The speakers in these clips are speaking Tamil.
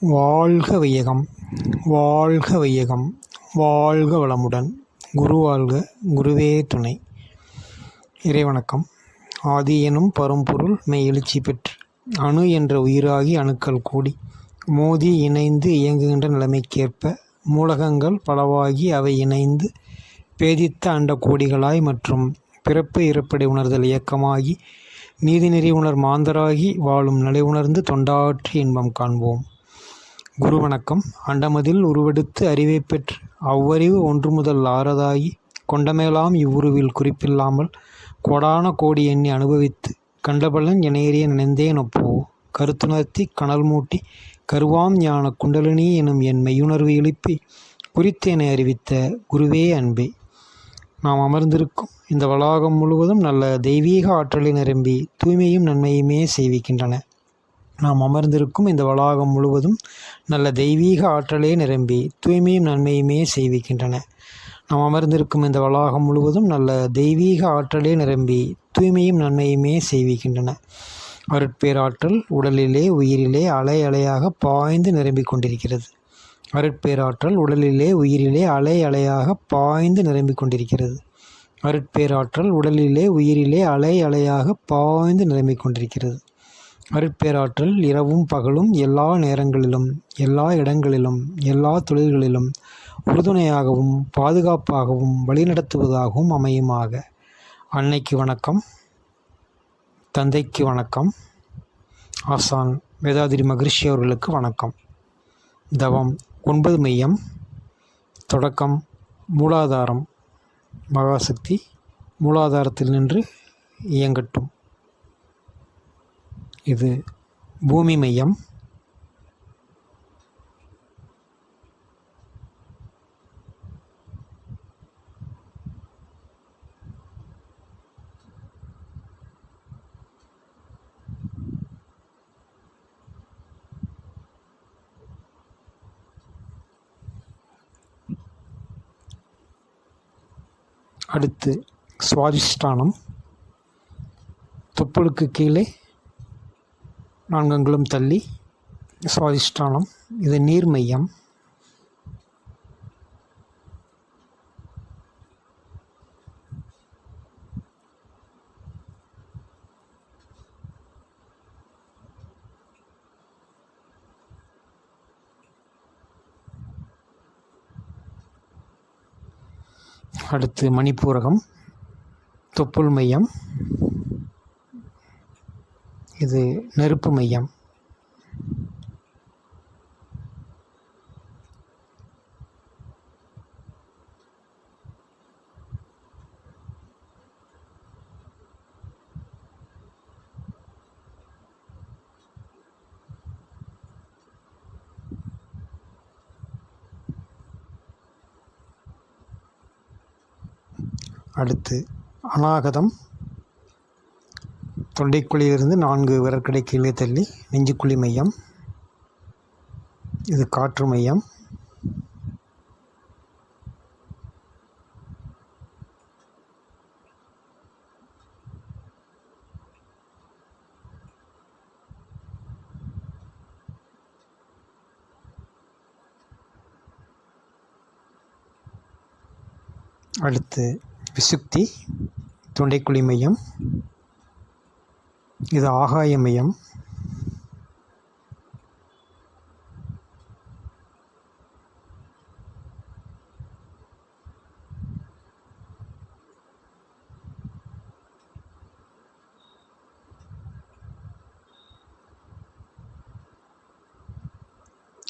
வாழ்க வையகம் வாழ்க வையகம் வாழ்க வளமுடன். குரு வாழ்க குருவே துணை. இறைவணக்கம். ஆதி எனும் பரும்பொருள் மெய் எழுச்சி பெற்று அணு என்ற உயிராகி அணுக்கள் கூடி மோதி இணைந்து இயங்குகின்ற நிலைமைக்கேற்ப மூலகங்கள் பலவாகி அவை இணைந்து பேதித்த அண்ட கோடிகளாய் மற்றும் பிறப்பு இறப்படை உணர்தல் இயக்கமாகி நீதிநெறி உணர் மாந்தராகி வாழும் நிலை உணர்ந்து தொண்டாற்றி இன்பம் காண்போம். குரு வணக்கம் அண்டமதில் உருவெடுத்து அறிவை பெற்று அவ்வறிவு ஒன்று முதல் ஆறதாகி கொண்டமேலாம் இவ்வுருவில் குறிப்பில்லாமல் கோடான கோடி எண்ணி அனுபவித்து கண்டபலன் இணையறிய நினைந்தேன் ஒப்போ கருத்துணர்த்தி கனல் மூட்டி கருவாம் ஞான குண்டலினி எனும் என் மெய்யுணர்வு எழுப்பி குறித்தேனை அறிவித்த குருவே அன்பே. நாம் அமர்ந்திருக்கும் இந்த வளாகம் முழுவதும் நல்ல தெய்வீக ஆற்றலை நிரம்பி தூய்மையும் நன்மையுமே செய்விக்கின்றன. நாம் அமர்ந்திருக்கும் இந்த வளாகம் முழுவதும் நல்ல தெய்வீக ஆற்றலே நிரம்பி தூய்மையும் நன்மையுமே செய்விக்கின்றன. நாம் அமர்ந்திருக்கும் இந்த வளாகம் முழுவதும் நல்ல தெய்வீக ஆற்றலே நிரம்பி தூய்மையும் நன்மையுமே செய்விக்கின்றன. அருட்பேராற்றல் உடலிலே உயிரிலே அலை அலையாக பாய்ந்து நிரம்பிக் கொண்டிருக்கிறது. அருட்பேராற்றல் உடலிலே உயிரிலே அலை அலையாக பாய்ந்து நிரம்பிக் கொண்டிருக்கிறது. அருட்பேராற்றல் உடலிலே உயிரிலே அலை அலையாக பாய்ந்து நிரம்பிக் கொண்டிருக்கிறது. அருட்பேராற்றல் இரவும் பகலும் எல்லா நேரங்களிலும் எல்லா இடங்களிலும் எல்லா தொழில்களிலும் உறுதுணையாகவும் பாதுகாப்பாகவும் வழிநடத்துவதாகவும் அமையுமாக. அன்னைக்கு வணக்கம். தந்தைக்கு வணக்கம். ஆசான் வேதாதிரி மகிழ்ச்சி அவர்களுக்கு வணக்கம். தவம் ஒன்பது மையம். தொடக்கம் மூலாதாரம். மகாசக்தி மூலாதாரத்தில் நின்று இயங்கட்டும். இது பூமி மையம். அடுத்து சுவாதிஷ்டானம். தொப்புளுக்கு கீழே நான்கு அங்குலம் தள்ளி சுவாதிஷ்டானம் இது நீர் மையம் அடுத்து மணிப்பூரகம் தொப்புள் மையம். இது நெருப்பு மையம். அடுத்து அநாகதம். தொண்டைக்குழியிலிருந்து நான்கு விரற்கடை கீழே தள்ளி நெஞ்சுக்குழி மையம். இது காற்று மையம். அடுத்து விசுக்தி தொண்டைக்குழி மையம். இது ஆகாய மையம்.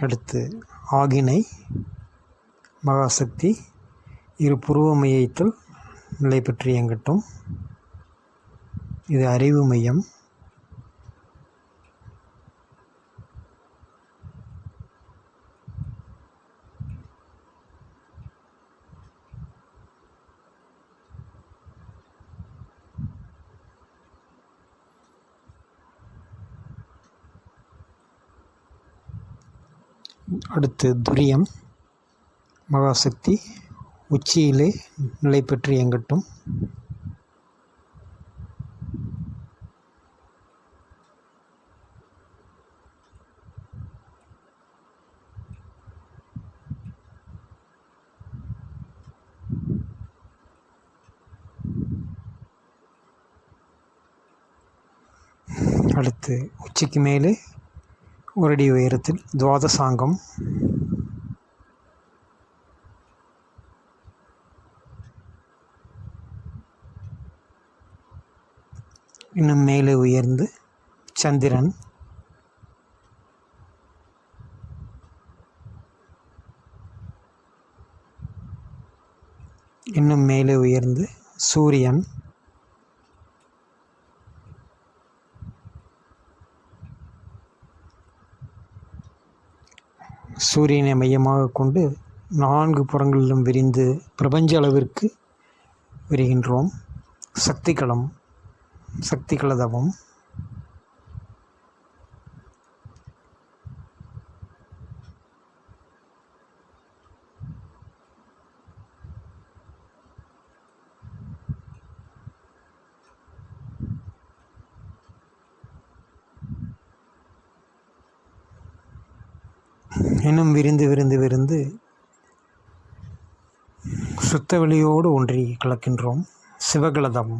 அடுத்து ஆகினை மகாசக்தி இரு புருவமையத்தில் நிலை பெற்று இயங்கட்டும். இது அறிவு மையம். அடுத்து துரியம். மகாசக்தி உச்சியிலே நிலை பெற்று இயங்கட்டும். அடுத்து உச்சிக்கு மேலே ஒரு அடி உயரத்தில் துவாதசாங்கம். இன்னும் மேலே உயர்ந்து சந்திரன். இன்னும் மேலே உயர்ந்து சூரியன். சூரியனை மையமாக கொண்டு நான்கு புறங்களிலும் விரிந்து பிரபஞ்ச அளவிற்கு விரிகின்றோம். சக்திகளம் சக்திகளதவம் இன்னும் விரிந்து விரிந்து விரிந்து சுத்த வெளியோடு ஒன்றி கலக்கின்றோம் சிவகலதம்.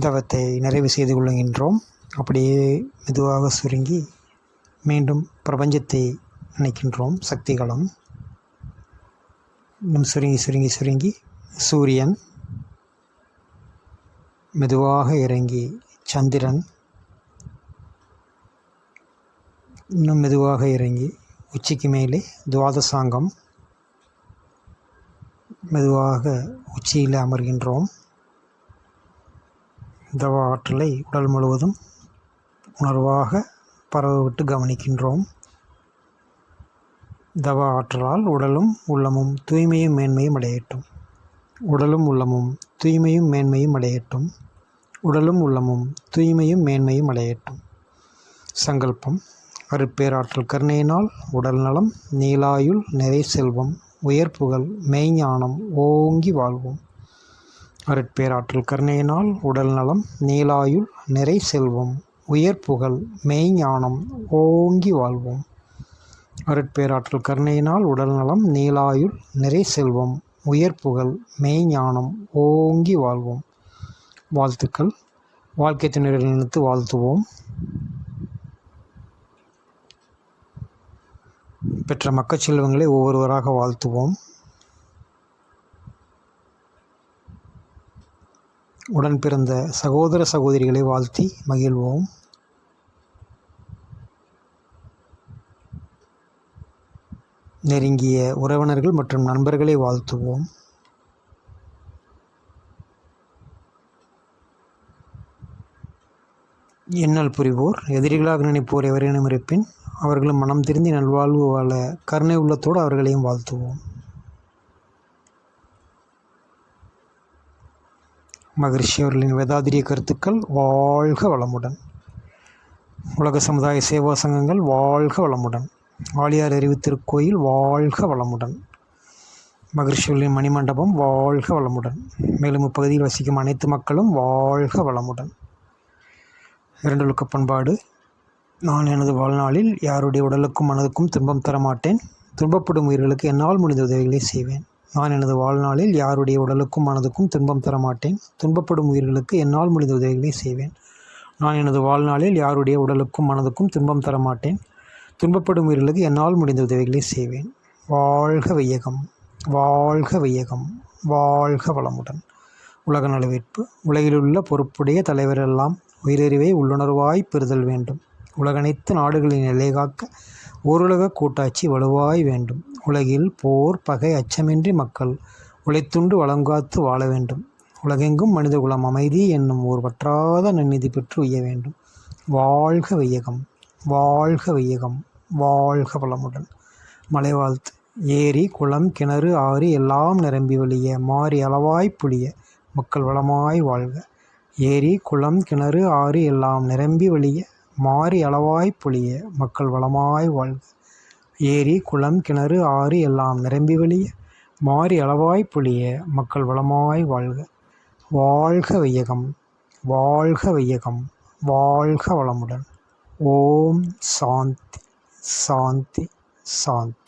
தவத்தை நிறைவு செய்து கொள்கின்றோம் அப்படியே மெதுவாக சுருங்கி மீண்டும் பிரபஞ்சத்தை நினைக்கின்றோம். சக்திகளும் இன்னும் சுருங்கி சுருங்கி சுருங்கி சூரியன் மெதுவாக இறங்கி சந்திரன் இன்னும் மெதுவாக இறங்கி உச்சிக்கு மேலே துவாதசாங்கம் மெதுவாக உச்சியில் அமர்கின்றோம். தவ ஆற்றலை உடல் முழுவதும் உணர்வாக பரவவிட்டு கவனிக்கின்றோம். தவ ஆற்றலால் உடலும் உள்ளமும் தூய்மையும் மேன்மையும் அடையட்டும். உடலும் உள்ளமும் தூய்மையும் மேன்மையும் அடையட்டும். உடலும் உள்ளமும் தூய்மையும் மேன்மையும் அடையட்டும். சங்கல்பம் அருட்பேராற்றல் கருணையினால் உடல் நலம் நீலாயுள் நிறை செல்வம் உயர்ப்புகள் மெய்ஞானம் ஓங்கி வாழ்வோம். அருட்பேராற்றல் கருணையினால் உடல் நலம் நீலாயுள் நிறை செல்வம். உயர்ப்புகழ் மெய்ஞானம் ஓங்கி வாழ்வோம். அருட்பேராற்றல் கருணையினால் உடல் நலம் நீலாயுள் நிறை செல்வம் உயர்ப்புகள் மெய்ஞானம் ஓங்கி வாழ்வோம். வாழ்த்துக்கள். வாழ்க்கை துணைகளை நினைத்து வாழ்த்துவோம். பெற்ற மக்கள் செல்வங்களை ஒவ்வொருவராக வாழ்த்துவோம். உடன் பிறந்த சகோதர சகோதரிகளை வாழ்த்தி மகிழ்வோம். நெருங்கிய உறவினர்கள் மற்றும் நண்பர்களை வாழ்த்துவோம். எண்ணல் புரிவோர் எதிரிகளாக நினைப்போர் எவரேனும் இருப்பின் அவர்களும் மனம் திருந்தி நல்வாழ்வு வாழ கருணை உள்ளத்தோடு அவர்களையும் வாழ்த்துவோம். மகிழ்ச்சி அவர்களின் வேதாதிரிய கருத்துக்கள் வாழ்க வளமுடன். உலக சமுதாய சேவா சங்கங்கள் வாழ்க வளமுடன். ஆழியார் அறிவு திருக்கோயில் வாழ்க வளமுடன். மகிழ்ச்சியுள்ள மணிமண்டபம் வாழ்க வளமுடன். மேலும் இப்பகுதியில் வசிக்கும் அனைத்து மக்களும் வாழ்க வளமுடன். இரண்டு இரண்டொழுக்க பண்பாடு. நான் எனது வாழ்நாளில் யாருடைய உடலுக்கும் மனதுக்கும் துன்பம் தர மாட்டேன் துன்பப்படும் உயிர்களுக்கு என்னால் முடிந்த உதவிகளை செய்வேன். நான் எனது வாழ்நாளில் யாருடைய உடலுக்கும் மனதுக்கும் துன்பம் தர மாட்டேன் துன்பப்படும் உயிர்களுக்கு என்னால் முடிந்த உதவிகளை செய்வேன். நான் எனது வாழ்நாளில் யாருடைய உடலுக்கும் மனதுக்கும் துன்பம் தர மாட்டேன் துன்பப்படும் உயிர்களுக்கு என்னால் முடிந்த உதவிகளை செய்வேன். வாழ்க வையகம் வாழ்க வையகம் வாழ்க வளமுடன். உலக நலவேற்பு உலகிலுள்ள பொறுப்புடைய தலைவரெல்லாம் உயிரறிவை உள்ளுணர்வாய் பெறுதல் வேண்டும். உலகனைத்து நாடுகளின் நிலை காக்க ஓருலக கூட்டாட்சி வலுவாய் வேண்டும். உலகில் போர் பகை அச்சமின்றி மக்கள் உழைத்துண்டு வளங்காத்து வாழ வேண்டும். உலகெங்கும் மனித குலம் அமைதி என்னும் ஓர் வற்றாத நன்னிதி பெற்று உய்ய வேண்டும். வாழ்க வையகம் வாழ்க வையகம். வாழ்க வளமுடன் மலை வாழ்த்து ஏரி குளம் கிணறு ஆறு எல்லாம் நிரம்பி வழிய மாறி அளவாய் புளிய மக்கள் வளமாய் வாழ்க. ஏரி குளம் கிணறு ஆறு எல்லாம் நிரம்பி வழிய மாறி அளவாய் புளிய மக்கள் வளமாய் வாழ்க. ஏரி குளம் கிணறு ஆறு எல்லாம் நிரம்பி வழிய மாறி அளவாய் புளிய மக்கள் வளமாய் வாழ்க. வாழ்க வையகம் வாழ்க வையகம் வாழ்க வளமுடன். ஓம் சாந்தி. சாந்தி சாந்தி